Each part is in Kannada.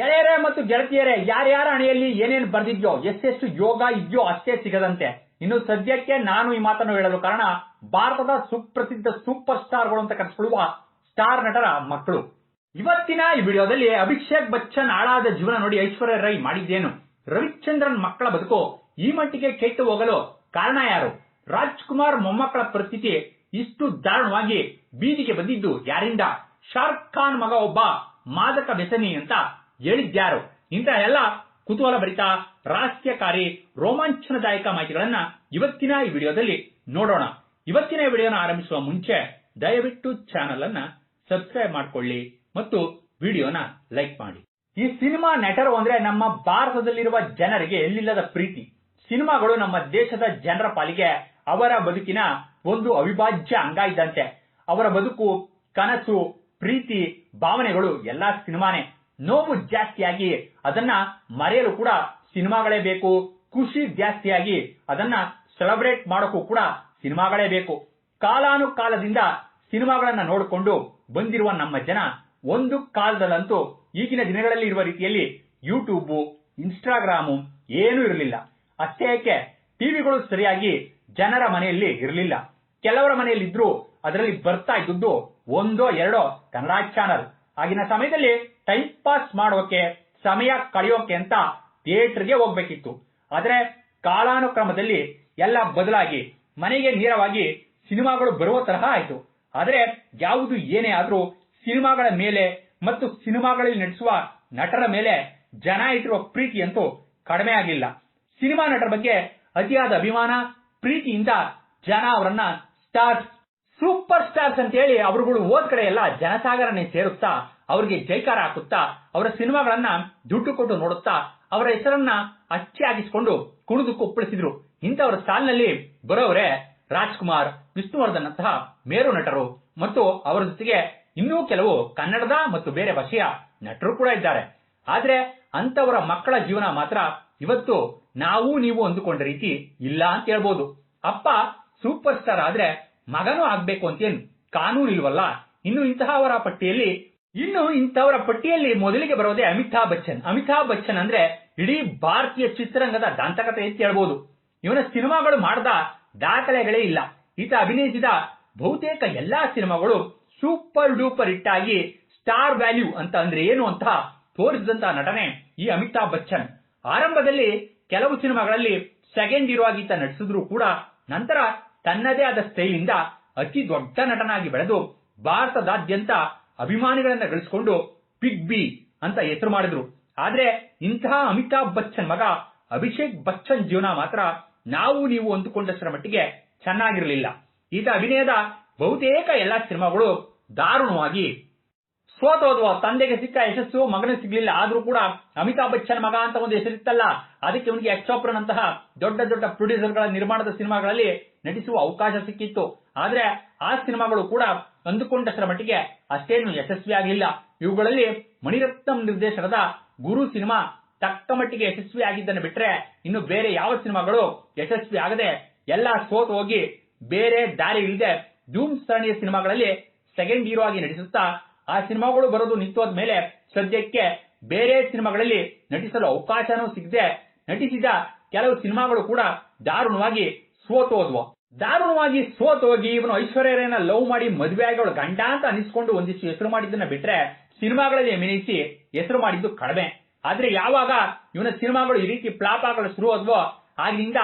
ಗೆಳೆಯರೇ ಮತ್ತು ಗೆಳತಿಯರೇ, ಯಾರ್ಯಾರ ಹಣೆಯಲ್ಲಿ ಏನೇನು ಬರ್ದಿದ್ಯೋ, ಎಷ್ಟೆಷ್ಟು ಯೋಗ ಇದೆಯೋ ಅಷ್ಟೇ ಸಿಗದಂತೆ. ಇನ್ನು ಸದ್ಯಕ್ಕೆ ನಾನು ಈ ಮಾತನ್ನು ಹೇಳಲು ಕಾರಣ, ಭಾರತದ ಸುಪ್ರಸಿದ್ಧ ಸೂಪರ್ ಸ್ಟಾರ್ಗಳು ಅಂತ ಕರೆಸಿಕೊಳ್ಳುವ ಸ್ಟಾರ್ ನಟರ ಮಕ್ಕಳು. ಇವತ್ತಿನ ಈ ವಿಡಿಯೋದಲ್ಲಿ ಅಭಿಷೇಕ್ ಬಚ್ಚನ್ ಹಾಳಾದ ಜೀವನ ನೋಡಿ ಐಶ್ವರ್ಯ ರೈ ಮಾಡಿದ್ದೇನು? ರವಿಚಂದ್ರನ್ ಮಕ್ಕಳ ಬದುಕು ಈ ಮಟ್ಟಿಗೆ ಕೆಟ್ಟು ಹೋಗಲು ಕಾರಣ ಯಾರು? ರಾಜ್ಕುಮಾರ್ ಮೊಮ್ಮಕ್ಕಳ ಪರಿಸ್ಥಿತಿ ಇಷ್ಟು ದಾರುಣವಾಗಿ ಬೀದಿಗೆ ಬಂದಿದ್ದು ಯಾರಿಂದ? ಶಾರುಖ್ ಖಾನ್ ಮಗ ಒಬ್ಬ ಮಾದಕ ವ್ಯಸನಿ ಅಂತ ಹೇಳಿದ್ಯಾರು. ಇಂತಹ ಎಲ್ಲ ಕುತೂಹಲ ಭರಿತ ರಹಸ್ಯಕಾರಿ, ರೋಮಾಂಚನದಾಯಕ ಮಾಹಿತಿಗಳನ್ನ ಇವತ್ತಿನ ಈ ವಿಡಿಯೋದಲ್ಲಿ ನೋಡೋಣ. ಇವತ್ತಿನ ವಿಡಿಯೋನ ಆರಂಭಿಸುವ ಮುಂಚೆ ದಯವಿಟ್ಟು ಚಾನೆಲ್ ಅನ್ನ ಸಬ್ಸ್ಕ್ರೈಬ್ ಮಾಡ್ಕೊಳ್ಳಿ ಮತ್ತು ವಿಡಿಯೋನ ಲೈಕ್ ಮಾಡಿ. ಈ ಸಿನಿಮಾ ನಟರು ಅಂದ್ರೆ ನಮ್ಮ ಭಾರತದಲ್ಲಿರುವ ಜನರಿಗೆ ಎಲ್ಲಿಲ್ಲದ ಪ್ರೀತಿ. ಸಿನಿಮಾಗಳು ನಮ್ಮ ದೇಶದ ಜನರ ಪಾಲಿಗೆ ಅವರ ಬದುಕಿನ ಒಂದು ಅವಿಭಾಜ್ಯ ಅಂಗ ಇದ್ದಂತೆ. ಅವರ ಬದುಕು, ಕನಸು, ಪ್ರೀತಿ, ಭಾವನೆಗಳು ಎಲ್ಲಾ ಸಿನಿಮಾನೇ. ನೋವು ಜಾಸ್ತಿಯಾಗಿ ಅದನ್ನ ಮರೆಯಲು ಕೂಡ ಸಿನಿಮಾಗಳೇ ಬೇಕು. ಖುಷಿ ಜಾಸ್ತಿಯಾಗಿ ಅದನ್ನ ಸೆಲೆಬ್ರೇಟ್ ಮಾಡೋಕ್ಕೂ ಕೂಡ ಸಿನಿಮಾಗಳೇ ಬೇಕು. ಕಾಲಾನುಕಾಲದಿಂದ ಸಿನಿಮಾಗಳನ್ನ ನೋಡಿಕೊಂಡು ಬಂದಿರುವ ನಮ್ಮ ಜನ ಒಂದು ಕಾಲದಲ್ಲಂತೂ ಈಗಿನ ದಿನಗಳಲ್ಲಿ ಇರುವ ರೀತಿಯಲ್ಲಿ ಯೂಟ್ಯೂಬ್ ಇನ್ಸ್ಟಾಗ್ರಾಮು ಏನೂ ಇರಲಿಲ್ಲ. ಅಷ್ಟೇ ಏಕೆ, ಟಿವಿಗಳು ಸರಿಯಾಗಿ ಜನರ ಮನೆಯಲ್ಲಿ ಇರಲಿಲ್ಲ. ಕೆಲವರ ಮನೆಯಲ್ಲಿ ಇದ್ರು ಅದರಲ್ಲಿ ಬರ್ತಾ ಇದ್ದದ್ದು ಒಂದೋ ಎರಡೋ ಕನ್ನಡ ಚಾನಲ್ ಆಗಿನ ಸಮಯದಲ್ಲಿ ಟೈಮ್ ಪಾಸ್ ಮಾಡೋಕೆ, ಸಮಯ ಕಳೆಯೋಕೆ ಅಂತ ಥಿಯೇಟರ್ಗೆ ಹೋಗ್ಬೇಕಿತ್ತು. ಆದ್ರೆ ಕಾಲಾನುಕ್ರಮದಲ್ಲಿ ಎಲ್ಲ ಬದಲಾಗಿ ಮನೆಗೆ ನೇರವಾಗಿ ಸಿನಿಮಾಗಳು ಬರುವ ತರಹ ಆಯ್ತು. ಆದ್ರೆ ಯಾವುದು ಏನೇ ಆದ್ರೂ ಸಿನಿಮಾಗಳ ಮೇಲೆ ಮತ್ತು ಸಿನಿಮಾಗಳಲ್ಲಿ ನಟಿಸುವ ನಟರ ಮೇಲೆ ಜನ ಇಟ್ಟಿರುವ ಪ್ರೀತಿಯಂತೂ ಕಡಿಮೆ ಆಗಿಲ್ಲ. ಸಿನಿಮಾ ನಟರ ಬಗ್ಗೆ ಅತಿಯಾದ ಅಭಿಮಾನ, ಪ್ರೀತಿಯಿಂದ ಜನ ಅವರನ್ನ ಸ್ಟಾರ್ಸ್ ಸೂಪರ್ ಸ್ಟಾರ್ಸ್ ಅಂತ ಹೇಳಿ ಅವರುಗಳು ಹೋದ್ ಕಡೆ ಎಲ್ಲ ಜನಸಾಗರನೆ ಸೇರುತ್ತಾ ಅವರಿಗೆ ಜೈಕಾರ ಹಾಕುತ್ತಾ, ಅವರ ಸಿನಿಮಾಗಳನ್ನ ದುಡ್ಡು ಕೊಟ್ಟು ನೋಡುತ್ತಾ, ಅವರ ಹೆಸರನ್ನ ಅಚ್ಚಿಯಾಗಿಸಿಕೊಂಡು ಕುಣಿದು ಕುಪ್ಪಳಿಸಿದ್ರು. ಇಂಥವರ ಸಾಲಿನಲ್ಲಿ ಬರೋವರೇ ರಾಜ್ಕುಮಾರ್ ವಿಷ್ಣುವರ್ಧನ್ ಸಹ ಮೇರು ನಟರು. ಮತ್ತು ಅವರ ಜೊತೆಗೆ ಇನ್ನೂ ಕೆಲವು ಕನ್ನಡದ ಮತ್ತು ಬೇರೆ ಭಾಷೆಯ ನಟರು ಕೂಡ ಇದ್ದಾರೆ. ಆದ್ರೆ ಅಂತವರ ಮಕ್ಕಳ ಜೀವನ ಮಾತ್ರ ಇವತ್ತು ನಾವು ನೀವು ಅಂದುಕೊಂಡ ರೀತಿ ಇಲ್ಲ ಅಂತ ಹೇಳ್ಬೋದು. ಅಪ್ಪ ಸೂಪರ್ ಸ್ಟಾರ್ ಆದ್ರೆ ಮಗನೂ ಆಗ್ಬೇಕು ಅಂತೇನು ಕಾನೂನು ಇಲ್ವಲ್ಲ ಇನ್ನು ಇಂತಹವರ ಪಟ್ಟಿಯಲ್ಲಿ ಇನ್ನು ಇಂಥವರ ಪಟ್ಟಿಯಲ್ಲಿ ಮೊದಲಿಗೆ ಬರೋದೇ ಅಮಿತಾಬ್ ಬಚ್ಚನ್. ಅಮಿತಾಬ್ ಬಚ್ಚನ್ ಅಂದ್ರೆ ಇಡೀ ಭಾರತೀಯ ಚಿತ್ರರಂಗದ ದಾಂತಕತೆ ಅಂತ ಹೇಳ್ಬೋದು. ಇವನ ಸಿನಿಮಾಗಳು ಮಾಡದ ದಾಖಲೆಗಳೇ ಇಲ್ಲ. ಈತ ಅಭಿನಯಿಸಿದ ಬಹುತೇಕ ಎಲ್ಲಾ ಸಿನಿಮಾಗಳು ಸೂಪರ್ ಡೂಪರ್ ಹಿಟ್ ಆಗಿ ಸ್ಟಾರ್ ವ್ಯಾಲ್ಯೂ ಅಂತ ಅಂದ್ರೆ ಏನು ಅಂತ ತೋರಿಸಿದಂತಹ ನಟನೆ ಈ ಅಮಿತಾಬ್ ಬಚ್ಚನ್. ಆರಂಭದಲ್ಲಿ ಕೆಲವು ಸಿನಿಮಾಗಳಲ್ಲಿ ಸೆಕೆಂಡ್ ಇರೋ ಆಗಿ ಈತ ನಟಿಸಿದ್ರು ಕೂಡ ನಂತರ ತನ್ನದೇ ಆದ ಸ್ಟೈಲ್ ಇಂದ ಅತಿ ದೊಡ್ಡ ನಟನಾಗಿ ಬೆಳೆದು ಭಾರತದಾದ್ಯಂತ ಅಭಿಮಾನಿಗಳನ್ನ ಗಳಿಸಿಕೊಂಡು ಪಿಗ್ ಬಿ ಅಂತ ಹೆಸರು ಮಾಡಿದ್ರು. ಆದ್ರೆ ಇಂತಹ ಅಮಿತಾಬ್ ಬಚ್ಚನ್ ಮಗ, ಅಭಿಷೇಕ್ ಬಚ್ಚನ್ ಜೀವನ ಮಾತ್ರ ನಾವು ನೀವು ಅಂದುಕೊಂಡಷ್ಟರ ಮಟ್ಟಿಗೆ ಚೆನ್ನಾಗಿರಲಿಲ್ಲ. ಈತ ಅಭಿನಯದ ಬಹುತೇಕ ಎಲ್ಲಾ ಸಿನಿಮಾಗಳು ದಾರುಣವಾಗಿ ಸೋತೋದ್ವ ತಂದೆಗೆ ಸಿಕ್ಕ ಯಶಸ್ಸು, ಮಗನಿಗೆ ಸಿಗ್ಲಿಲ್ಲ. ಆದ್ರೂ ಕೂಡ ಅಮಿತಾಬ್ ಬಚ್ಚನ್ ಮಗ ಅಂತ ಒಂದು ಹೆಸರಿತ್ತಲ್ಲ, ಅದಕ್ಕೆ ಅವನಿಗೆ ಯಕ್ಷೋಪ್ರನಂತಹ ದೊಡ್ಡ ದೊಡ್ಡ ಪ್ರೊಡ್ಯೂಸರ್ಗಳ ನಿರ್ಮಾಣದ ಸಿನಿಮಾಗಳಲ್ಲಿ ನಟಿಸುವ ಅವಕಾಶ ಸಿಕ್ಕಿತ್ತು. ಆದ್ರೆ ಆ ಸಿನಿಮಾಗಳು ಕೂಡ ಅಂದುಕೊಂಡಷ್ಟರ ಮಟ್ಟಿಗೆ ಅಷ್ಟೇನು ಯಶಸ್ವಿ ಆಗಲಿಲ್ಲ ಇವುಗಳಲ್ಲಿ ಮಣಿರತ್ನಂ ನಿರ್ದೇಶನದ ಗುರು ಸಿನಿಮಾ ತಕ್ಕ ಮಟ್ಟಿಗೆ ಯಶಸ್ವಿ ಆಗಿದ್ದನ್ನು ಬಿಟ್ರೆ ಇನ್ನು ಬೇರೆ ಯಾವ ಸಿನಿಮಾಗಳು ಯಶಸ್ವಿ ಆಗದೆ ಎಲ್ಲ ಸೋತು ಹೋಗಿ ಬೇರೆ ದಾರಿ ಇಲ್ಲದೆ ಧೂಮ್ ಸರಣಿಯ ಸಿನಿಮಾಗಳಲ್ಲಿ ಸೆಕೆಂಡ್ ಹೀರೋ ಆಗಿ ನಟಿಸುತ್ತಾ ಆ ಸಿನಿಮಾಗಳು ಬರೋದು ನಿಂತೋದ ಮೇಲೆ ಸದ್ಯಕ್ಕೆ ಬೇರೆ ಸಿನಿಮಾಗಳಲ್ಲಿ ನಟಿಸಲು ಅವಕಾಶನೂ ಸಿಗದೆ ನಟಿಸಿದ ಕೆಲವು ಸಿನಿಮಾಗಳು ಕೂಡ ದಾರುಣವಾಗಿ ಸೋತು ಹೋದ್ವು ದಾರುಣವಾಗಿ ಸೋತೋಗಿ ಇವನು ಐಶ್ವರ್ಯರನ್ನ ಲವ್ ಮಾಡಿ ಮದುವೆ ಆಗಿ ಅವಳು ಗಂಡ ಅಂತ ಅನಿಸ್ಕೊಂಡು ಒಂದಿಷ್ಟು ಹೆಸರು ಮಾಡಿದ್ದನ್ನ ಬಿಟ್ರೆ ಸಿನಿಮಾಗಳಲ್ಲಿ ಅಭಿನಯಿಸಿ ಹೆಸರು ಮಾಡಿದ್ದು ಕಡಿಮೆ. ಆದ್ರೆ ಯಾವಾಗ ಇವನ ಸಿನಿಮಾಗಳು ಈ ರೀತಿ ಫ್ಲಾಪ್ ಆಗಲು ಶುರು ಆದ್ವೋ, ಆಗಿನಿಂದ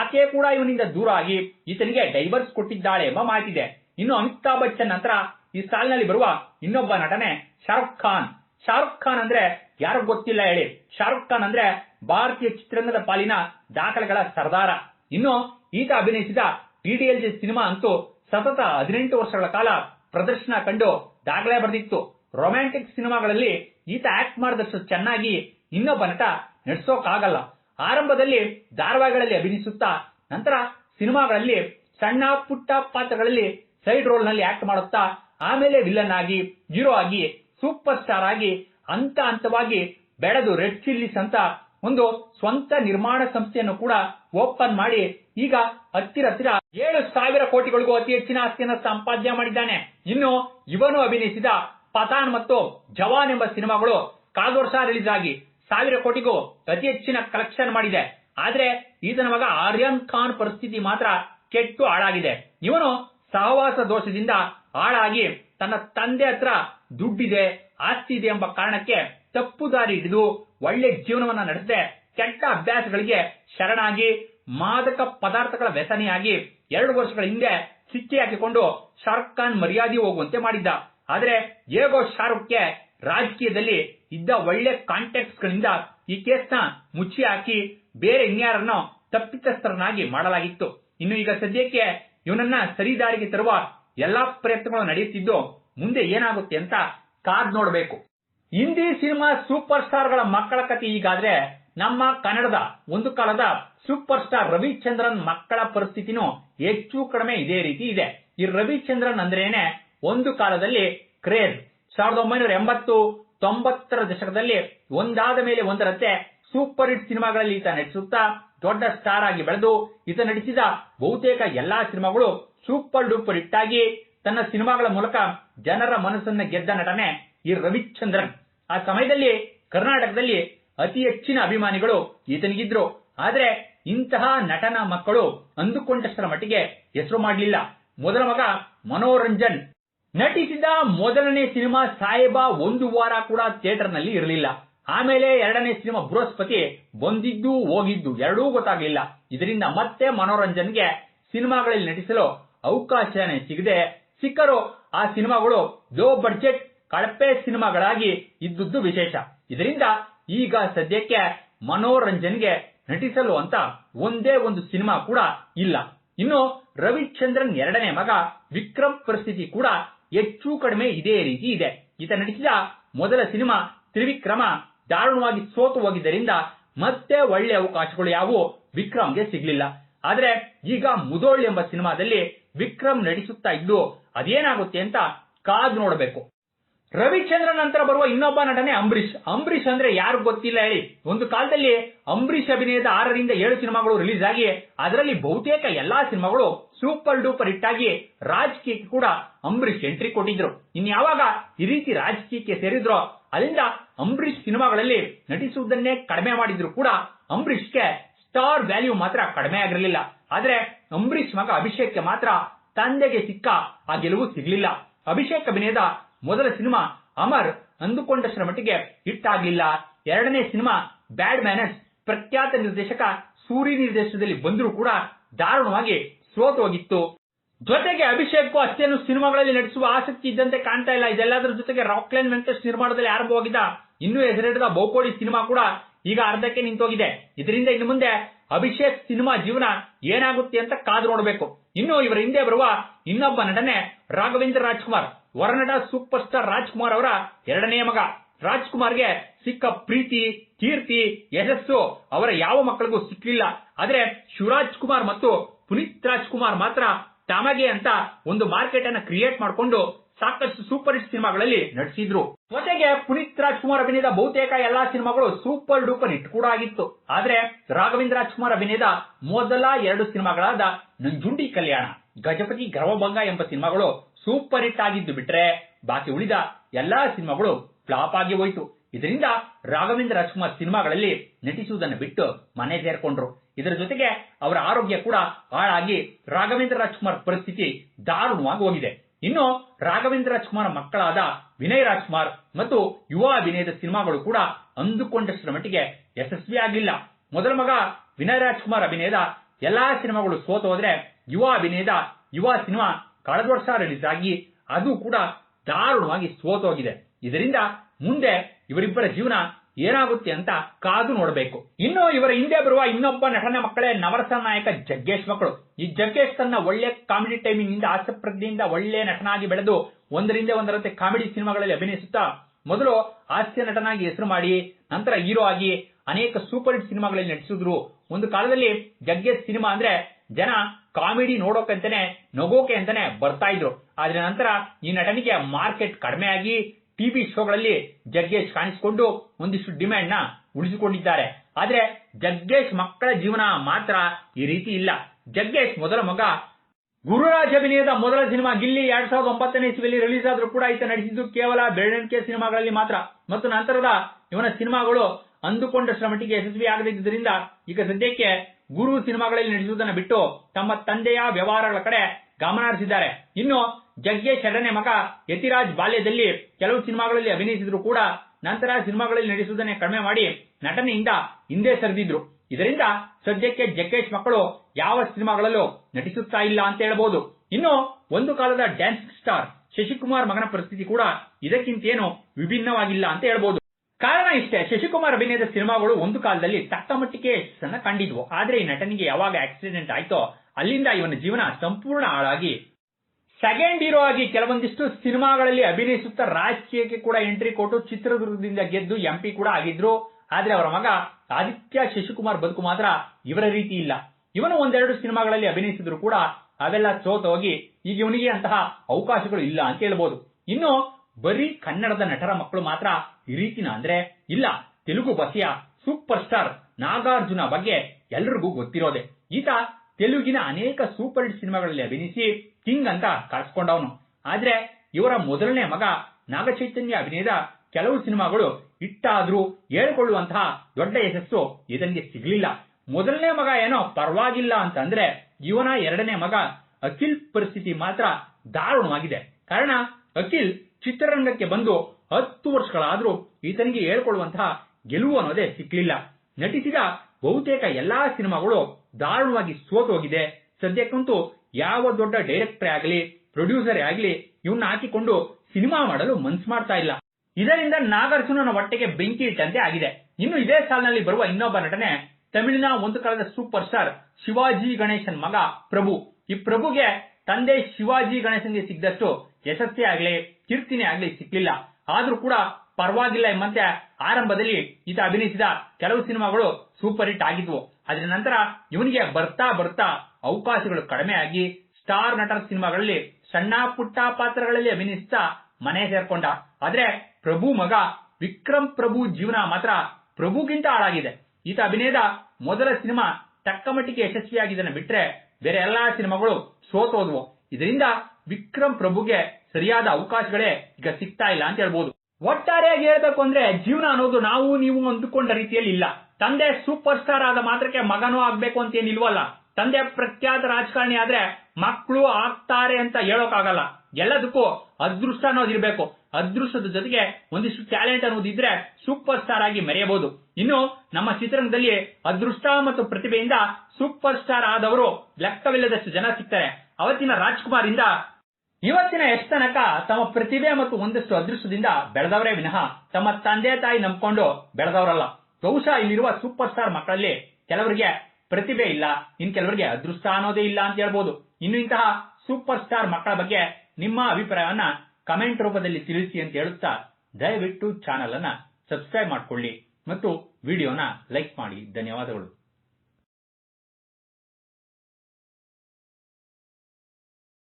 ಆಕೆ ಕೂಡ ಇವನಿಂದ ದೂರ ಆಗಿ ಈತನಿಗೆ ಡೈವರ್ಸ್ ಕೊಟ್ಟಿದ್ದಾಳೆ ಎಂಬ ಮಾತಿದೆ. ಇನ್ನು ಅಮಿತಾಬ್ ಬಚ್ಚನ್ ನಂತರ ಈ ಸಾಲಿನಲ್ಲಿ ಬರುವ ಇನ್ನೊಬ್ಬ ನಟನೆ ಶಾರುಖ್ ಖಾನ್. ಶಾರುಖ್ ಖಾನ್ ಅಂದ್ರೆ ಯಾರು ಗೊತ್ತಿಲ್ಲ ಹೇಳಿ. ಶಾರುಖ್ ಖಾನ್ ಅಂದ್ರೆ ಭಾರತೀಯ ಚಿತ್ರರಂಗದ ಪಾಲಿನ ದಾಖಲೆಗಳ ಸರ್ದಾರ. ಇನ್ನು ಈತ ಅಭಿನಯಿಸಿದ ಡಿಡಿಎಲ್ಜೆ ಸಿನಿಮಾ ಅಂತೂ ಸತತ ಹದಿನೆಂಟು ವರ್ಷಗಳ ಕಾಲ ಪ್ರದರ್ಶನ ಕಂಡು ದಾಖಲೆ ಬರೆದಿತ್ತು. ರೊಮ್ಯಾಂಟಿಕ್ ಸಿನಿಮಾಗಳಲ್ಲಿ ಈತ ಆಕ್ಟ್ ಮಾಡಿದಷ್ಟು ಚೆನ್ನಾಗಿ ಇನ್ನೊಬ್ಬ ನಟ ನಟಿಸೋಕಾಗಲ್ಲ ಆರಂಭದಲ್ಲಿ ಧಾರಾವಾಹಿಗಳಲ್ಲಿ ಅಭಿನಯಿಸುತ್ತಾ ನಂತರ ಸಿನಿಮಾಗಳಲ್ಲಿ ಸಣ್ಣ ಪುಟ್ಟ ಪಾತ್ರಗಳಲ್ಲಿ ಸೈಡ್ ರೋಲ್ನಲ್ಲಿ ಆಕ್ಟ್ ಮಾಡುತ್ತಾ ಆಮೇಲೆ ವಿಲನ್ ಆಗಿ ಹೀರೋ ಆಗಿ ಸೂಪರ್ ಸ್ಟಾರ್ ಆಗಿ, ಹಂತ ಹಂತವಾಗಿ ಬೆಳೆದು ರೆಡ್ ಚಿಲ್ಲಿಸ್ ಅಂತ ಒಂದು ಸ್ವಂತ ನಿರ್ಮಾಣ ಸಂಸ್ಥೆಯನ್ನು ಕೂಡ ಓಪನ್ ಮಾಡಿ ಈಗ ಹತ್ತಿರ ಹತ್ತಿರ ಏಳು ಸಾವಿರ ಕೋಟಿಗಳಿಗೂ ಅತಿ ಹೆಚ್ಚಿನ ಆಸ್ತಿಯನ್ನು ಸಂಪಾದನೆ ಮಾಡಿದ್ದಾನೆ. ಇನ್ನು ಇವನು ಅಭಿನಯಿಸಿದ ಪತಾನ್ ಮತ್ತು ಜವಾನ್ ಎಂಬ ಸಿನಿಮಾಗಳು ಕಳೆದ ವರ್ಷ ರಿಲೀಸ್ ಆಗಿ ಸಾವಿರ ಕೋಟಿಗೂ ಅತಿ ಹೆಚ್ಚಿನ ಕಲೆಕ್ಷನ್ ಮಾಡಿದೆ. ಆದ್ರೆ ಈತನ ಮಗ ಆರ್ಯನ್ ಖಾನ್ ಪರಿಸ್ಥಿತಿ ಮಾತ್ರ ಕೆಟ್ಟು ಹಾಳಾಗಿದೆ. ಇವನು ಸಹವಾಸ ದೋಷದಿಂದ ಹಾಳಾಗಿ ತನ್ನ ತಂದೆ ಹತ್ರ ದುಡ್ಡಿದೆ ಆಸ್ತಿ ಇದೆ ಎಂಬ ಕಾರಣಕ್ಕೆ ತಪ್ಪು ದಾರಿ ಹಿಡಿದು ಒಳ್ಳೆ ಜೀವನವನ್ನ ನಡೆಸದೆ. ಕೆಟ್ಟ ಅಭ್ಯಾಸಗಳಿಗೆ ಶರಣಾಗಿ, ಮಾದಕ ಪದಾರ್ಥಗಳ ವ್ಯಸನಿಯಾಗಿ ಎರಡು ವರ್ಷಗಳ ಹಿಂದೆ ಸಿಕ್ಕಿ ಹಾಕಿಕೊಂಡು ಶಾರುಖ್ ಖಾನ್ ಮರ್ಯಾದೆ ಹೋಗುವಂತೆ ಮಾಡಿದ್ದ. ಆದ್ರೆ ಹೇಗೋ ಶಾರುಖ್ಗೆ ರಾಜಕೀಯದಲ್ಲಿ ಇದ್ದ ಒಳ್ಳೆ ಕಾಂಟ್ಯಾಕ್ಟ್ಸ್ ಗಳಿಂದ ಈ ಕೇಸ್ನ ಮುಚ್ಚಿ ಹಾಕಿ ಬೇರೆ ಇನ್ಯಾರನ್ನು ತಪ್ಪಿತಸ್ಥರನ್ನಾಗಿ ಮಾಡಲಾಗಿತ್ತು. ಇನ್ನು ಈಗ ಸದ್ಯಕ್ಕೆ ಇವನನ್ನ ಸರಿದಾರಿಗೆ ತರುವ ಎಲ್ಲಾ ಪ್ರಯತ್ನಗಳು ನಡೆಯುತ್ತಿದ್ದು ಮುಂದೆ ಏನಾಗುತ್ತೆ ಅಂತ ಕಾದ್ ನೋಡಬೇಕು. ಹಿಂದಿ ಸಿನಿಮಾ ಸೂಪರ್ ಸ್ಟಾರ್ಗಳ ಮಕ್ಕಳ ಕಥೆ ಈಗಾದ್ರೆ ನಮ್ಮ ಕನ್ನಡದ ಒಂದು ಕಾಲದ ಸೂಪರ್ ಸ್ಟಾರ್ ರವಿಚಂದ್ರನ್ ಮಕ್ಕಳ ಪರಿಸ್ಥಿತಿನೂ ಹೆಚ್ಚು ಕಡಿಮೆ ಇದೇ ರೀತಿ ಇದೆ. ಈ ರವಿಚಂದ್ರನ್ ಅಂದ್ರೇನೆ ಒಂದು ಕಾಲದಲ್ಲಿ ಕ್ರೇಜ್. ಸಾವಿರದ ಒಂಬೈನೂರ ಎಂಬತ್ತು ತೊಂಬತ್ತರ ದಶಕದಲ್ಲಿ ಒಂದಾದ ಮೇಲೆ ಒಂದರಂತೆ ಸೂಪರ್ ಹಿಟ್ ಸಿನಿಮಾಗಳಲ್ಲಿ ಈತ ನಟಿಸುತ್ತಾ ದೊಡ್ಡ ಸ್ಟಾರ್ ಆಗಿ ಬೆಳೆದು ಈತ ನಟಿಸಿದ ಬಹುತೇಕ ಎಲ್ಲಾ ಸಿನಿಮಾಗಳು ಸೂಪರ್ ಡೂಪರ್ ಹಿಟ್ ಆಗಿ ತನ್ನ ಸಿನಿಮಾಗಳ ಮೂಲಕ ಜನರ ಮನಸ್ಸನ್ನ ಗೆದ್ದ ನಟನೆ ಈ ರವಿಚಂದ್ರನ್. ಆ ಸಮಯದಲ್ಲಿ ಕರ್ನಾಟಕದಲ್ಲಿ ಅತಿ ಹೆಚ್ಚಿನ ಅಭಿಮಾನಿಗಳು ಈತನಿಗಿದ್ರು. ಆದ್ರೆ ಇಂತಹ ನಟನ ಮಕ್ಕಳು ಅಂದುಕೊಂಡಷ್ಟರ ಮಟ್ಟಿಗೆ ಹೆಸರು ಮಾಡಲಿಲ್ಲ. ಮೊದಲ ಮಗ ಮನೋರಂಜನ್. ನಟಿಸಿದ ಮೊದಲನೇ ಸಿನಿಮಾ ಸಾಹೇಬಾ ಒಂದು ವಾರ ಕೂಡ ಥಿಯೇಟರ್ನಲ್ಲಿ ಇರಲಿಲ್ಲ. ಆಮೇಲೆ ಎರಡನೇ ಸಿನಿಮಾ ಬೃಹಸ್ಪತಿ ಬಂದಿದ್ದು ಹೋಗಿದ್ದು, ಎರಡೂ ಗೊತ್ತಾಗಲಿಲ್ಲ. ಇದರಿಂದ ಮತ್ತೆ ಮನೋರಂಜನ್ಗೆ ಸಿನಿಮಾಗಳಲ್ಲಿ ನಟಿಸಲು ಅವಕಾಶನೇ ಸಿಗದೆ ಸಿಕ್ಕರು ಆ ಸಿನಿಮಾಗಳು ಲೋ ಬಡ್ಜೆಟ್, ಕಳಪೆ ಸಿನಿಮಾಗಳಾಗಿ ಇದ್ದುದು ವಿಶೇಷ. ಇದರಿಂದ ಈಗ ಸದ್ಯಕ್ಕೆ ಮನೋರಂಜನ್ಗೆ ನಟಿಸಲು ಅಂತ ಒಂದೇ ಒಂದು ಸಿನಿಮಾ ಕೂಡ ಇಲ್ಲ. ಇನ್ನು ರವಿಚಂದ್ರನ್ ಎರಡನೇ ಮಗ ವಿಕ್ರಮ್ ಪರಿಸ್ಥಿತಿ ಕೂಡ ಹೆಚ್ಚು ಕಡಿಮೆ ಇದೇ ರೀತಿ ಇದೆ. ಈತ ನಟಿಸಿದ ಮೊದಲ ಸಿನಿಮಾ ತ್ರಿವಿಕ್ರಮ ದಾರುಣವಾಗಿ ಸೋತು ಹೋಗಿದ್ದರಿಂದ ಮತ್ತೆ ಒಳ್ಳೆ ಅವಕಾಶಗಳು ಯಾವುವು ವಿಕ್ರಮ್ಗೆ ಸಿಗ್ಲಿಲ್ಲ. ಆದ್ರೆ ಈಗ ಮುದೋಳ್ ಎಂಬ ಸಿನಿಮಾದಲ್ಲಿ ವಿಕ್ರಮ್ ನಟಿಸುತ್ತಾ ಇದ್ದು ಅದೇನಾಗುತ್ತೆ ಅಂತ ಕಾದು ನೋಡಬೇಕು. ರವಿಚಂದ್ರನ್ ನಂತರ ಬರುವ ಇನ್ನೊಬ್ಬ ನಟನೆ ಅಂಬರೀಷ್. ಅಂಬರೀಷ್ ಅಂದ್ರೆ ಯಾರು ಗೊತ್ತಿಲ್ಲ ಹೇಳಿ. ಒಂದು ಕಾಲದಲ್ಲಿ ಅಂಬರೀಷ್ ಅಭಿನಯದ ಆರರಿಂದ ಏಳು ಸಿನಿಮಾಗಳು ರಿಲೀಸ್ ಆಗಿ ಅದರಲ್ಲಿ ಬಹುತೇಕ ಎಲ್ಲಾ ಸಿನಿಮಾಗಳು ಸೂಪರ್ ಡೂಪರ್ ಹಿಟ್ ಆಗಿ ರಾಜಕೀಯಕ್ಕೆ ಕೂಡ ಅಂಬರೀಷ್ ಎಂಟ್ರಿ ಕೊಟ್ಟಿದ್ರು. ಇನ್ಯಾವಾಗ ಈ ರೀತಿ ರಾಜಕೀಯಕ್ಕೆ ಸೇರಿದ್ರೋ ಅಲ್ಲಿಂದ ಅಂಬರೀಷ್ ಸಿನಿಮಾಗಳಲ್ಲಿ ನಟಿಸುವುದನ್ನೇ ಕಡಿಮೆ ಮಾಡಿದ್ರು ಕೂಡ ಅಂಬರೀಷ್ಗೆ ಸ್ಟಾರ್ ವ್ಯಾಲ್ಯೂ ಮಾತ್ರ ಕಡಿಮೆ ಆಗಿರಲಿಲ್ಲ. ಆದ್ರೆ ಅಂಬರೀಷ್ ಮಗ ಅಭಿಷೇಕ್ಗೆ ಮಾತ್ರ ತಂದೆಗೆ ಸಿಕ್ಕ ಆ ಗೆಲುವು ಸಿಗಲಿಲ್ಲ. ಅಭಿಷೇಕ್ ಅಭಿನಯದ ಮೊದಲ ಸಿನಿಮಾ ಅಮರ್ ಅಂದುಕೊಂಡಷ್ಟರ ಮಟ್ಟಿಗೆ ಹಿಟ್ ಆಗ್ಲಿಲ್ಲ. ಎರಡನೇ ಸಿನಿಮಾ ಬ್ಯಾಡ್ ಮ್ಯಾನರ್ಸ್ ಪ್ರಖ್ಯಾತ ನಿರ್ದೇಶಕ ಸೂರಿ ನಿರ್ದೇಶನದಲ್ಲಿ ಬಂದರೂ ಕೂಡ ದಾರುಣವಾಗಿ ಸೋತ ಹೋಗಿತ್ತು. ಜೊತೆಗೆ ಅಭಿಷೇಕ್ ಅಷ್ಟೇನು ಸಿನಿಮಾಗಳಲ್ಲಿ ನಟಿಸುವ ಆಸಕ್ತಿ ಇದ್ದಂತೆ ಕಾಣ್ತಾ ಇಲ್ಲ. ಇದೆಲ್ಲದರ ಜೊತೆಗೆ ರಾಕ್ಲೈನ್ ವೆಂಕಟೇಶ್ ನಿರ್ಮಾಣದಲ್ಲಿ ಆರಂಭವಾಗಿದ್ದ ಇನ್ನೂ ಹೆಸರಿಡದ ಬಹುಕೋಡಿ ಸಿನಿಮಾ ಕೂಡ ಈಗ ಅರ್ಧಕ್ಕೆ ನಿಂತೋಗಿದೆ. ಇದರಿಂದ ಇನ್ನು ಮುಂದೆ ಅಭಿಷೇಕ್ ಸಿನಿಮಾ ಜೀವನ ಏನಾಗುತ್ತೆ ಅಂತ ಕಾದು ನೋಡಬೇಕು. ಇನ್ನು ಇವರ ಹಿಂದೆ ಬರುವ ಇನ್ನೊಬ್ಬ ನಟನೆ ರಾಘವೇಂದ್ರ ರಾಜ್ಕುಮಾರ್. ಹೊರನಟ ಸೂಪರ್ ಸ್ಟಾರ್ ರಾಜ್ಕುಮಾರ್ ಅವರ ಎರಡನೇ ಮಗ. ರಾಜ್ಕುಮಾರ್ಗೆ ಸಿಕ್ಕ ಪ್ರೀತಿ, ಕೀರ್ತಿ, ಯಶಸ್ಸು ಅವರ ಯಾವ ಮಕ್ಕಳಿಗೂ ಆದ್ರೆ ಶಿವರಾಜ್ ಕುಮಾರ್ ಮತ್ತು ಪುನೀತ್ ರಾಜ್ಕುಮಾರ್ ಮಾತ್ರ ತಮಗೆ ಅಂತ ಒಂದು ಮಾರ್ಕೆಟ್ ಅನ್ನ ಕ್ರಿಯೇಟ್ ಮಾಡಿಕೊಂಡು ಸಾಕಷ್ಟು ಸೂಪರ್ ಹಿಟ್ ಸಿನಿಮಾಗಳಲ್ಲಿ ನಟಿಸಿದ್ರು ಜೊತೆಗೆ ಪುನೀತ್ ರಾಜ್ಕುಮಾರ್ ಅಭಿನಯದ ಬಹುತೇಕ ಎಲ್ಲಾ ಸಿನಿಮಾಗಳು ಸೂಪರ್ ಡೂಪರ್ ಹಿಟ್ ಕೂಡ ಆಗಿತ್ತು. ಆದ್ರೆ ರಾಘವೇಂದ್ರ ರಾಜ್ಕುಮಾರ್ ಅಭಿನಯದ ಮೊದಲ ಎರಡು ಸಿನಿಮಾಗಳಾದ ನಂಜುಂಡಿ ಕಲ್ಯಾಣ, ಗಜಪತಿ ಗರ್ವಭಂಗ ಎಂಬ ಸಿನಿಮಾಗಳು ಸೂಪರ್ ಹಿಟ್ ಆಗಿದ್ದು ಬಿಟ್ರೆ ಬಾಕಿ ಉಳಿದ ಎಲ್ಲಾ ಸಿನಿಮಾಗಳು ಫ್ಲಾಪ್ ಆಗಿ ಹೋಯಿತು. ಇದರಿಂದ ರಾಘವೇಂದ್ರ ರಾಜ್ಕುಮಾರ್ ಸಿನಿಮಾಗಳಲ್ಲಿ ನಟಿಸುವುದನ್ನು ಬಿಟ್ಟು ಮನೆ ಸೇರ್ಕೊಂಡ್ರು. ಇದರ ಜೊತೆಗೆ ಅವರ ಆರೋಗ್ಯ ಕೂಡ ಹಾಳಾಗಿ ರಾಘವೇಂದ್ರ ರಾಜ್ಕುಮಾರ್ ಪರಿಸ್ಥಿತಿ ದಾರುಣವಾಗಿ ಹೋಗಿದೆ. ಇನ್ನು ರಾಘವೇಂದ್ರ ರಾಜ್ಕುಮಾರ್ ಮಕ್ಕಳಾದ ವಿನಯ್ ರಾಜ್ಕುಮಾರ್ ಮತ್ತು ಯುವ ಅಭಿನಯದ ಸಿನಿಮಾಗಳು ಕೂಡ ಅಂದುಕೊಂಡಷ್ಟರ ಮಟ್ಟಿಗೆ ಯಶಸ್ವಿಯಾಗಿಲ್ಲ ಮೊದಲ ಮಗ ವಿನಯ್ ರಾಜ್ಕುಮಾರ್ ಅಭಿನಯದ ಎಲ್ಲಾ ಸಿನಿಮಾಗಳು ಸೋತು ಹೋದ್ರೆ ಯುವ ಅಭಿನಯದ ಯುವ ಸಿನಿಮಾ ಕಳೆದ ವರ್ಷ ರಿಲೀಸ್ ಆಗಿ ಅದು ಕೂಡ ದಾರುಣವಾಗಿ ಸೋತೋಗಿದೆ ಇದರಿಂದ ಮುಂದೆ ಇವರಿಬ್ಬರ ಜೀವನ ಏನಾಗುತ್ತೆ ಅಂತ ಕಾದು ನೋಡಬೇಕು. ಇನ್ನು ಇವರ ಹಿಂದೆ ಬರುವ ಇನ್ನೊಬ್ಬ ನಟನ ಮಕ್ಕಳೇ ನವರಸ ನಾಯಕ ಜಗ್ಗೇಶ್ ಮಕ್ಕಳು. ಈ ಜಗ್ಗೇಶ್ ತನ್ನ ಒಳ್ಳೆ ಕಾಮಿಡಿ ಟೈಮಿಂಗ್ನಿಂದ ಹಾಸ್ಯಪ್ರಜ್ಞೆಯಿಂದ ಒಳ್ಳೆ ನಟನಾಗಿ ಬೆಳೆದು ಒಂದರಿಂದ ಒಂದರಂತೆ ಕಾಮಿಡಿ ಸಿನಿಮಾಗಳಲ್ಲಿ ಅಭಿನಯಿಸುತ್ತಾ ಮೊದಲು ಹಾಸ್ಯ ನಟನಾಗಿ ಹೆಸರು ಮಾಡಿ, ನಂತರ ಹೀರೋ ಆಗಿ ಅನೇಕ ಸೂಪರ್ ಹಿಟ್ ಸಿನಿಮಾಗಳಲ್ಲಿ ನಟಿಸಿದ್ರು. ಒಂದು ಕಾಲದಲ್ಲಿ ಜಗ್ಗೇಶ್ ಸಿನಿಮಾ ಅಂದ್ರೆ ಜನ ಕಾಮಿಡಿ ನೋಡೋಕೆ ನೋಡೋಕಂತಾನೆ, ನಗೋಕೆ ಅಂತಾನೆ ಬರ್ತಾ ಇದ್ರು. ಆದ್ರೆ ನಂತರ ಈ ನಟನಿಗೆ ಮಾರ್ಕೆಟ್ ಕಡಿಮೆ ಆಗಿ ಟಿವಿ ಶೋಗಳಲ್ಲಿ ಜಗ್ಗೇಶ್ ಕಾಣಿಸಿಕೊಂಡು ಒಂದಿಷ್ಟು ಡಿಮ್ಯಾಂಡ್ನ ಉಳಿಸಿಕೊಂಡಿದ್ದಾರೆ. ಆದ್ರೆ ಜಗ್ಗೇಶ್ ಮಕ್ಕಳ ಜೀವನ ಮಾತ್ರ ಈ ರೀತಿ ಇಲ್ಲ. ಜಗ್ಗೇಶ್ ಮೊದಲ ಮಗ ಗುರುರಾಜ್ ಅಭಿನಯದ ಮೊದಲ ಸಿನಿಮಾ ಗಿಲ್ಲಿ ಎರಡ್ ಸಾವಿರದ ಒಂಬತ್ತನೇ ಇಸ್ವಿಯಲ್ಲಿ ರಿಲೀಸ್ ಆದ್ರೂ ಕೂಡ ಈತ ನಡೆಸಿದ್ದು ಕೇವಲ ಬೆರಳೆಣಿಕೆ ಸಿನಿಮಾಗಳಲ್ಲಿ ಮಾತ್ರ. ಮತ್ತು ನಂತರದ ಇವನ ಸಿನಿಮಾಗಳು ಅಂದುಕೊಂಡಷ್ಟರ ಮಟ್ಟಿಗೆ ಯಶಸ್ವಿ ಆಗದಿದ್ದರಿಂದ ಈಗ ಸದ್ಯಕ್ಕೆ ಗುರು ಸಿನಿಮಾಗಳಲ್ಲಿ ನಡೆಸುವುದನ್ನು ಬಿಟ್ಟು ತಮ್ಮ ತಂದೆಯ ವ್ಯವಹಾರಗಳ ಕಡೆ ಗಮನ ಹರಿಸಿದ್ದಾರೆ ಇನ್ನು ಜಗ್ಗೇಶ್ ಎರಡನೇ ಮಗ ಯತಿರಾಜ್ ಬಾಲ್ಯದಲ್ಲಿ ಕೆಲವು ಸಿನಿಮಾಗಳಲ್ಲಿ ಅಭಿನಯಿಸಿದ್ರು ಕೂಡ ನಂತರ ಸಿನಿಮಾಗಳಲ್ಲಿ ನಟಿಸುವುದನ್ನೇ ಕಡಿಮೆ ಮಾಡಿ ನಟನೆಯಿಂದ ಹಿಂದೆ ಸರಿದಿದ್ರು. ಇದರಿಂದ ಸದ್ಯಕ್ಕೆ ಜಗ್ಗೇಶ್ ಮಕ್ಕಳು ಯಾವ ಸಿನಿಮಾಗಳಲ್ಲೂ ನಟಿಸುತ್ತಾ ಇಲ್ಲ ಅಂತ ಹೇಳಬಹುದು ಇನ್ನು ಒಂದು ಕಾಲದ ಡ್ಯಾನ್ಸ್ ಸ್ಟಾರ್ ಶಶಿಕುಮಾರ್ ಮಗನ ಪರಿಸ್ಥಿತಿ ಕೂಡ ಇದಕ್ಕಿಂತೇನು ವಿಭಿನ್ನವಾಗಿಲ್ಲ ಅಂತ ಹೇಳಬಹುದು ಕಾರಣ ಇಷ್ಟೇ, ಶಶಿಕುಮಾರ್ ಅಭಿನಯದ ಸಿನಿಮಾಗಳು ಒಂದು ಕಾಲದಲ್ಲಿ ತಕ್ಕ ಮಟ್ಟಿಗೆ ಯಶಸ್ಸನ್ನ ಕಂಡಿದ್ವು. ಆದ್ರೆ ಈ ನಟನಿಗೆ ಯಾವಾಗ ಆಕ್ಸಿಡೆಂಟ್ ಆಯ್ತೋ ಅಲ್ಲಿಂದ ಇವನ ಜೀವನ ಸಂಪೂರ್ಣ ಹಾಳಾಗಿ. ಸೆಕೆಂಡ್ ಹೀರೋ ಆಗಿ ಕೆಲವೊಂದಿಷ್ಟು ಸಿನಿಮಾಗಳಲ್ಲಿ ಅಭಿನಯಿಸುತ್ತಾ ರಾಜಕೀಯಕ್ಕೆ ಕೂಡ ಎಂಟ್ರಿ ಕೊಟ್ಟು ಚಿತ್ರದುರ್ಗದಿಂದ ಗೆದ್ದು ಎಂಪಿ ಕೂಡ ಆಗಿದ್ರು. ಆದ್ರೆ ಅವರ ಮಗ ಆದಿತ್ಯ ಶಶಿಕುಮಾರ್ ಬದುಕು ಮಾತ್ರ ಇವರ ರೀತಿ ಇಲ್ಲ. ಇವನು ಒಂದೆರಡು ಸಿನಿಮಾಗಳಲ್ಲಿ ಅಭಿನಯಿಸಿದ್ರು ಕೂಡ ಅವೆಲ್ಲ ಸೋತೋಗಿ ಈಗ ಇವನಿಗೆ ಅಂತಹ ಅವಕಾಶಗಳು ಇಲ್ಲ ಅಂತ ಹೇಳ್ಬೋದು. ಇನ್ನು ಬರೀ ಕನ್ನಡದ ನಟರ ಮಕ್ಕಳು ಮಾತ್ರ ಈ ರೀತಿನ ಅಂದ್ರೆ ಇಲ್ಲ. ತೆಲುಗು ಬಸಿಯ ಸೂಪರ್ ಸ್ಟಾರ್ ನಾಗಾರ್ಜುನ ಬಗ್ಗೆ ಎಲ್ರಿಗೂ ಗೊತ್ತಿರೋದೆ. ಈತ ತೆಲುಗಿನ ಅನೇಕ ಸೂಪರ್ ಹಿಟ್ ಸಿನಿಮಾಗಳಲ್ಲಿ ಅಭಿನಯಿಸಿ ಕಿಂಗ್ ಅಂತ ಕರೆಸ್ಕೊಂಡವನು ಆದ್ರೆ ಇವರ ಮೊದಲನೇ ಮಗ ನಾಗಚೈತನ್ಯ ಅಭಿನಯದ ಕೆಲವು ಸಿನಿಮಾಗಳು ಹಿಟ್ಟಾದ್ರೂ ಹೇಳಿಕೊಳ್ಳುವಂತಹ ದೊಡ್ಡ ಯಶಸ್ಸು ಇದನಿಗೆ ಸಿಗಲಿಲ್ಲ. ಮೊದಲನೇ ಮಗ ಏನೋ ಪರವಾಗಿಲ್ಲ ಅಂತಂದ್ರೆ ಇವನ ಎರಡನೇ ಮಗ ಅಖಿಲ್ ಪರಿಸ್ಥಿತಿ ಮಾತ್ರ ದಾರುಣವಾಗಿದೆ. ಕಾರಣ ಅಖಿಲ್ ಚಿತ್ರರಂಗಕ್ಕೆ ಬಂದು ಹತ್ತು ವರ್ಷಗಳಾದ್ರೂ ಈತನಿಗೆ ಹೇಳ್ಕೊಳ್ಳುವಂತಹ ಗೆಲುವು ಅನ್ನೋದೇ ಸಿಕ್ಕಲಿಲ್ಲ ನಟಿಸಿದ ಬಹುತೇಕ ಎಲ್ಲಾ ಸಿನಿಮಾಗಳು ದಾರುಣವಾಗಿ ಸೋತು ಹೋಗಿದೆ. ಸದ್ಯಕ್ಕಂತೂ ಯಾವ ದೊಡ್ಡ ಡೈರೆಕ್ಟರ್ ಆಗಲಿ ಪ್ರೊಡ್ಯೂಸರ್ ಆಗಲಿ ಇವನ್ನ ಹಾಕಿಕೊಂಡು ಸಿನಿಮಾ ಮಾಡಲು ಮನ್ಸು ಮಾಡ್ತಾ ಇಲ್ಲ. ಇದರಿಂದ ನಾಗಾರ್ಜುನನ ಹೊಟ್ಟೆಗೆ ಬೆಂಕಿ ಇಟ್ಟಂತೆ ಆಗಿದೆ. ಇನ್ನು ಇದೇ ಸಾಲಿನಲ್ಲಿ ಬರುವ ಇನ್ನೊಬ್ಬ ನಟನೆ ತಮಿಳಿನ ಒಂದು ಕಾಲದ ಸೂಪರ್ ಸ್ಟಾರ್ ಶಿವಾಜಿ ಗಣೇಶನ್ ಮಗ ಪ್ರಭು. ಈ ಪ್ರಭುಗೆ ತಂದೆ ಶಿವಾಜಿ ಗಣೇಶನ್ಗೆ ಸಿಗ್ದಷ್ಟು ಯಶಸ್ಸೇ ಆಗ್ಲಿ, ಕೀರ್ತಿನೇ ಆಗ್ಲಿ ಸಿಕ್ಲಿಲ್ಲ ಆದ್ರೂ ಕೂಡ ಪರವಾಗಿಲ್ಲ ಎಂಬಂತೆ ಆರಂಭದಲ್ಲಿ ಈತ ಅಭಿನಯಿಸಿದ ಕೆಲವು ಸಿನಿಮಾಗಳು ಸೂಪರ್ ಹಿಟ್ ಆಗಿದ್ವು. ಅದರ ನಂತರ ಇವನಿಗೆ ಬರ್ತಾ ಬರ್ತಾ ಅವಕಾಶಗಳು ಕಡಿಮೆ ಆಗಿ ಸ್ಟಾರ್ ನಟರ ಸಿನಿಮಾಗಳಲ್ಲಿ ಸಣ್ಣ ಪುಟ್ಟ ಪಾತ್ರಗಳಲ್ಲಿ ಅಭಿನಯಿಸ್ತಾ ಮನೆ ಸೇರ್ಕೊಂಡ. ಆದ್ರೆ ಪ್ರಭು ಮಗ ವಿಕ್ರಮ್ ಪ್ರಭು ಜೀವನ ಮಾತ್ರ ಪ್ರಭುಗಿಂತ ಹಾಳಾಗಿದೆ. ಈತ ಅಭಿನಯದ ಮೊದಲ ಸಿನಿಮಾ ತಕ್ಕಮಟ್ಟಿಗೆ ಯಶಸ್ವಿಯಾಗಿದ್ದನ್ನು ಬಿಟ್ರೆ ಬೇರೆ ಎಲ್ಲಾ ಸಿನಿಮಾಗಳು ಸೋತೋದ್ವು. ಇದರಿಂದ ವಿಕ್ರಮ್ ಪ್ರಭುಗೆ ಸರಿಯಾದ ಅವಕಾಶಗಳೇ ಈಗ ಸಿಗ್ತಾ ಇಲ್ಲ ಅಂತ ಹೇಳ್ಬೋದು. ಒಟ್ಟಾರೆಯಾಗಿ ಹೇಳಬೇಕು ಅಂದ್ರೆ ಜೀವನ ಅನ್ನೋದು ನಾವು ನೀವು ಅಂದುಕೊಂಡ ರೀತಿಯಲ್ಲಿ ಇಲ್ಲ. ತಂದೆ ಸೂಪರ್ ಸ್ಟಾರ್ ಆದ ಮಾತ್ರಕ್ಕೆ ಮಗನೂ ಆಗ್ಬೇಕು ಅಂತ ಏನಿಲ್ವಲ್ಲ. ತಂದೆ ಪ್ರಖ್ಯಾತ ರಾಜಕಾರಣಿ ಆದ್ರೆ ಮಕ್ಕಳು ಆಗ್ತಾರೆ ಅಂತ ಹೇಳೋಕಾಗಲ್ಲ. ಎಲ್ಲದಕ್ಕೂ ಅದೃಷ್ಟ ಅನ್ನೋದಿರ್ಬೇಕು ಅದೃಷ್ಟದ ಜೊತೆಗೆ ಒಂದಿಷ್ಟು ಟ್ಯಾಲೆಂಟ್ ಅನ್ನೋದಿದ್ರೆ ಸೂಪರ್ ಸ್ಟಾರ್ ಆಗಿ ಮೆರೆಯಬಹುದು. ಇನ್ನು ನಮ್ಮ ಚಿತ್ರರಂಗದಲ್ಲಿ ಅದೃಷ್ಟ ಮತ್ತು ಪ್ರತಿಭೆಯಿಂದ ಸೂಪರ್ ಸ್ಟಾರ್ ಆದವರು ಲೆಕ್ಕವಿಲ್ಲದಷ್ಟು ಜನ ಸಿಗ್ತಾರೆ. ಅವತ್ತಿನ ರಾಜ್ಕುಮಾರ್ ಇಂದ ಇವತ್ತಿನ ಎಷ್ಟು ತನಕ ತಮ್ಮ ಪ್ರತಿಭೆ ಮತ್ತು ಒಂದಷ್ಟು ಅದೃಷ್ಟದಿಂದ ಬೆಳೆದವರೇ ವಿನಃ ತಮ್ಮ ತಂದೆ ತಾಯಿ ನಂಬ್ಕೊಂಡು ಬೆಳೆದವರಲ್ಲ. ಬಹುಶಃ ಇಲ್ಲಿರುವ ಸೂಪರ್ ಸ್ಟಾರ್ ಮಕ್ಕಳಲ್ಲಿ ಕೆಲವರಿಗೆ ಪ್ರತಿಭೆ ಇಲ್ಲ, ಇನ್ ಕೆಲವರಿಗೆ ಅದೃಷ್ಟ ಅನ್ನೋದೇ ಇಲ್ಲ ಅಂತ ಹೇಳ್ಬೋದು. ಇನ್ನು ಇಂತಹ ಸೂಪರ್ ಸ್ಟಾರ್ ಮಕ್ಕಳ ಬಗ್ಗೆ ನಿಮ್ಮ ಅಭಿಪ್ರಾಯವನ್ನ ಕಮೆಂಟ್ ರೂಪದಲ್ಲಿ ತಿಳಿಸಿ ಅಂತ ಹೇಳುತ್ತಾ ದಯವಿಟ್ಟು ಚಾನೆಲ್ ಅನ್ನ ಸಬ್ಸ್ಕ್ರೈಬ್ ಮಾಡಿಕೊಳ್ಳಿ ಮತ್ತು ವಿಡಿಯೋನ ಲೈಕ್ ಮಾಡಿ. ಧನ್ಯವಾದಗಳು.